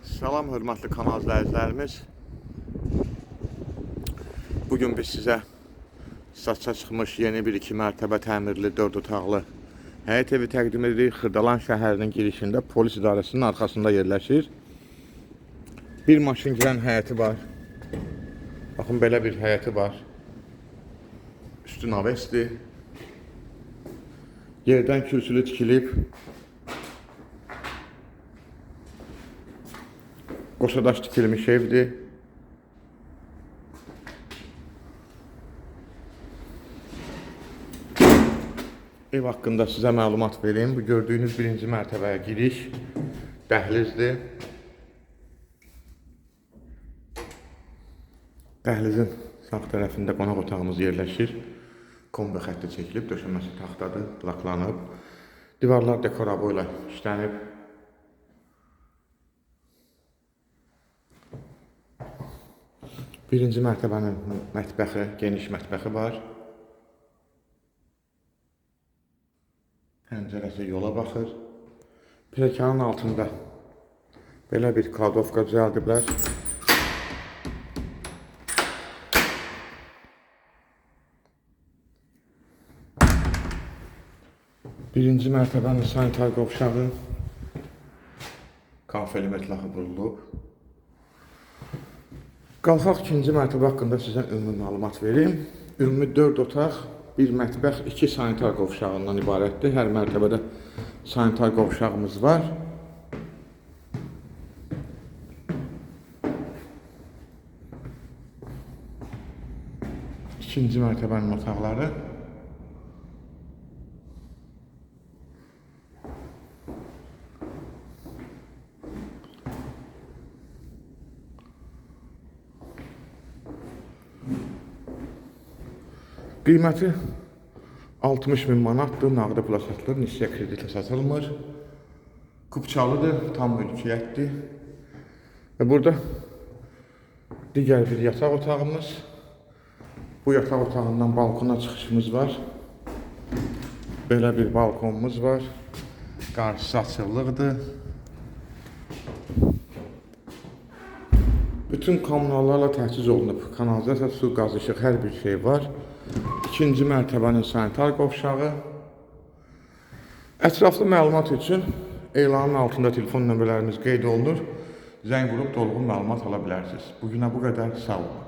Salam hörmətli kanal izləyicilərimiz. Bugün biz sizə satışa çıxmış yeni bir iki mərtəbə təmirli 4 otaqlı həyət evi təqdim edirik. Xırdalan şəhərinin girişində polis idarəsinin arxasında yerləşir. Bir maşın girən həyəti var. Baxın belə bir həyəti var. Üstü navesdir. Yerdən kürsülü tikilib. Qoşadaş tikilmiş evdir. Ev haqqında sizə məlumat verim. Bu gördüyünüz birinci mərtəbəyə giriş dəhlizdir. Dəhlizin sağ tərəfində qonaq otağımız yerləşir. Kombi xətti çəkilib, döşəməsi taxtadır, laklanıb. Divarlar dekorabo ilə işlənib. Birinci mərtəbənin mətbəxi, geniş mətbəxi var. Pəncərəsi yola baxır. Pilləkənin altında belə bir kladovka düzəldiblər. Birinci mərtəbənin sanitar qovşağı kafeli mətlaxı vurulub. Qalxaq ikinci mərtəbə haqqında sizə ümumi məlumat verim. Ümumi 4 otaq, bir mətbəx, 2 sanitar qovşağından ibarətdir. Hər mərtəbədə sanitar qovşağımız var. İkinci mərtəbənin otaqları. Qiyməti 60 min manatdır, nağdı pula satılır, nisyə kreditlə satılmır. Kupçalıdır, tam mülkiyyətdir. Və burada digər bir yataq otağımız. Bu yataq otağından balkona çıxışımız var. Belə bir balkonumuz var. Qarşısı açıqlıqdır. Bütün kommunallarla təchiz olunub. Kanalizasiya, su, qaz, işıq, hər bir şey var. İkinci mərtəbənin sanitar qovşağı. Ətraflı məlumat üçün elanın altında telefon nömrələrimiz qeyd olunur. Zəng vurub dolğun məlumat ala bilərsiniz. Bu günə bu qədər. Sağ olun.